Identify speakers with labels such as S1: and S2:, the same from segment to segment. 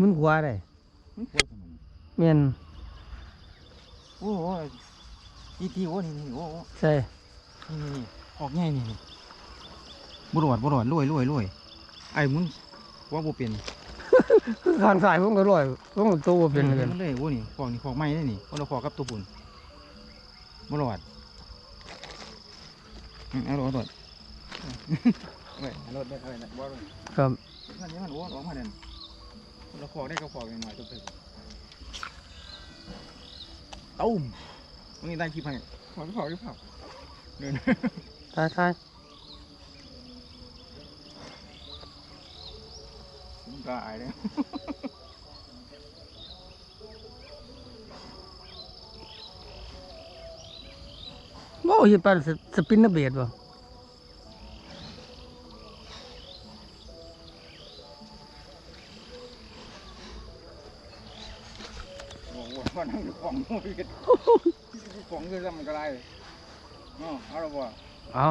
S1: มึนขวาได้
S2: มันปวดของมัน
S1: แม่น
S2: โอ้โหตีตีโอ้นี่นี่โอ้โห
S1: ใช่
S2: นี่นี่นี่ออกง่ายนี่นี่บรอดบรอดรวยรวยรวยไอ้มึงว่าบ่เป็น
S1: คือข้างซ้ายผมก็ร้อยผมก็ตัวบ่เป็นเลย
S2: มันเลยโอ้นี่ของนี่ของไม้ได้นี่คนละของกับตัวปุ่นบรอดอืมเอารถเอารถเอาไว้เอารถได้เอาไว้นะบ่เลย
S1: ครับ
S2: นั่นนี่มันโอ้ออกมาเด่น คนละของได้ก็ของหน่อยๆตัวเพิ่มตุ้มมึงนี่ได้กี่พันขอก็ขอก็ขอเดิน
S1: ทายทาย
S2: มึงก็อายเลย
S1: บ่เฮ็ดปานสสปินเนอร์เบดบ่
S2: อ้โหว่านั่งอยู่ของโอ้ยกันของคือทำมันก็ได้เนาะเอาละบ่
S1: เอา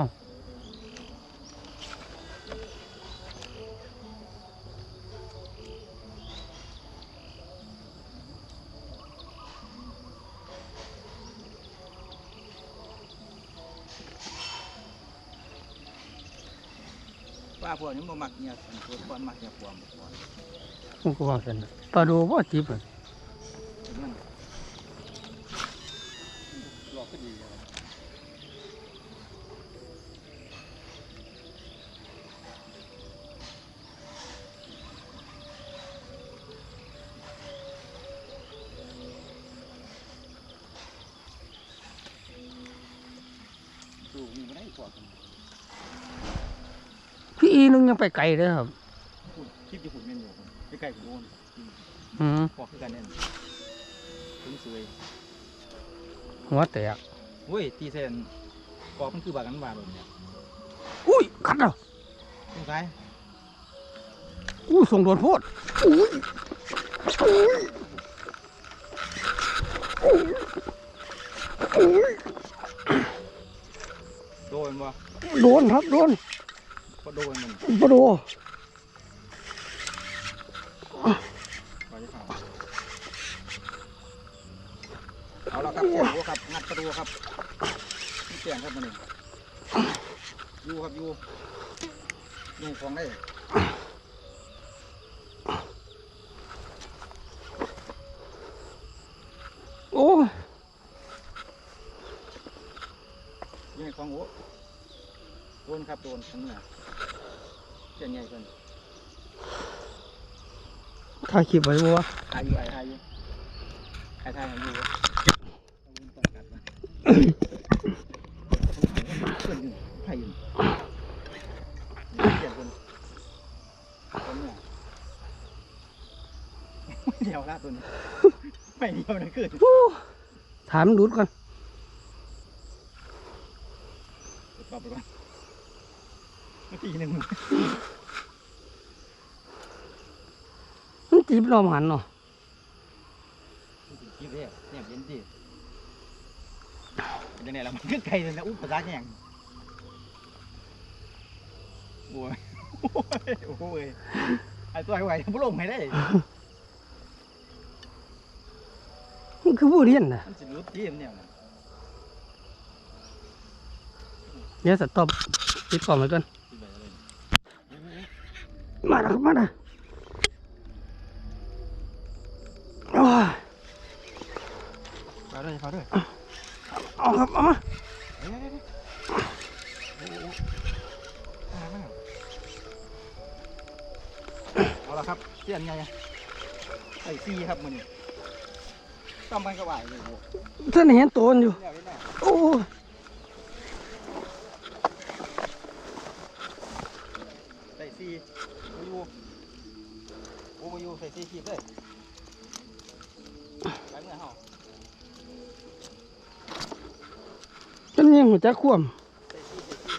S2: ป้าพวกนี้บ่มักเนี่ยตัวก่อนมักเนี่ยปวมปวม
S1: ผมก็ว่าซั่นน่ะปลาโดบ่จิบอะ
S2: มันหลอ กก็ดีเลยดูมีไม่ได้กว่ากัน
S1: พี่อีนึงยังไปไกลเด้อครับ
S2: พูดคลิปที่ผมเล่นอยู่ผมไปไกลกับโดน
S1: อืม
S2: บอกคือกันแน่นถึงสวย
S1: หัวแตก
S2: เว้ยตีเซนกอบมันคือบากันบาแบบเนี้ย
S1: อุ้ยกัดแล้ว
S2: ตรงซ้าย
S1: อู้ส่งโดนโพดอุ้ยอุ้ยอุ้ย
S2: โดนบ่
S1: โดนครับโดน
S2: ก็โดนมัน
S1: ปลาโด
S2: ไปที่ฝั่ง เอาละครับเสียงวัวครับงัดประตูครับนี่เสียงครับมันนี่อยู่ครับอยู่อยู่ของได้
S1: โอ้ย
S2: อยู่ในของโอ้โดนครับโดนทั้งเนื้อเสียงใหญ่เกิน
S1: ถ่ายคลิปไว้บ่วะ
S2: ทายอยู่ไอ้ทายอยู่ไอ้ทายอยู่เอาวุ้นต่อกัดมา เพื่อนอยู่ไผ่เดียวละตัวนี้ไม่เดียวนะคือ
S1: ถามดูดก่อน
S2: ตอบไปก่อนเมื่อกี้หนึ่ง
S1: มันจีบเราหันเนาะ
S2: คิดเลยเนี่ยเนจีเป็นยังไงล่ะมันเลยนะอุ้ยภาษาแข่งโอ้ยโอ้ยโอ้ยไอ้ตัวไหวๆบุลงไม่ได้
S1: มันคือผู้เรียนนะ
S2: มันสิรุดทีมเนี่ยนะ
S1: เดี๋ยวสต็อปปิดกล่องไว้ก่อน
S2: ที่ไหน เลย
S1: มาแล้วครับมาแล้วโอ้ย
S2: พาด้วยพาด้วย
S1: เอาครับเอามา
S2: เฮ้ยเฮ้ยเฮ้ยโอ้โหมามาเอาละครับเสียนไงใส่ซีครับมันนี่ต้องมันก็ไหวเลยโอ้โห
S1: ท่านเห็นตัวมันอยู่
S2: เนี่ยไม่ได้
S1: โอ้ย
S2: ใส่ซีโอ้ยโอ้ยใส่ซีขีดเลยไปเมื่อเฮา
S1: ท่านยังหัวจักควม
S2: ใส่ซีใส่ซี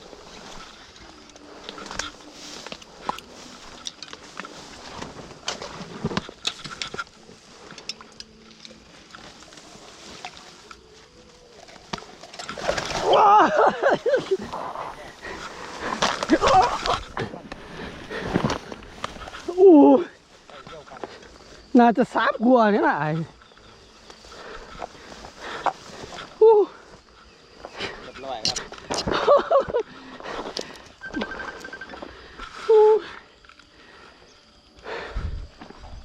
S1: ว้ายโอ้
S2: น่า
S1: จะสามกว่านี่นะไออู้
S2: เรียบร้อยครับ
S1: อู้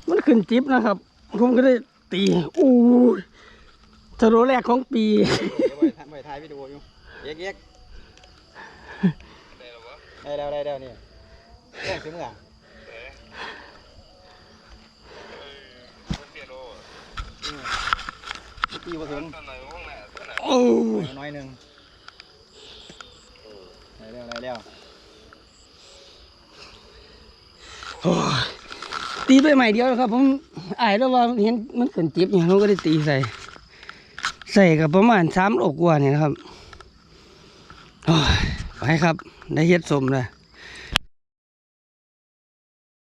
S1: มันขึ้นจิ๊บนะครับ ผมก็ได้ตีอู้ยสโลแรกของปี
S2: เดี๋ยวไว้ถ่ายไว้ถ่ายวิดีโออยู่เอ็กเอ็กได้แล้วได้แล้วนี่แจ้งถึงเมื่ออืมตีมาถึง
S1: โอ้ย
S2: น้อยหนึ่ง ได้แล้วได้แล้ว
S1: โอ้ตีไปใหม่เดียวครับ ผมอายแล้วว่าเห็นมันขึ้นจิบอย่างนู้นก็ได้ตีใส่ ใส่กับประมาณสามโลกว่าเนี่ยนะครับโอ้ยไปครับ ได้เฮ็ดสมเลย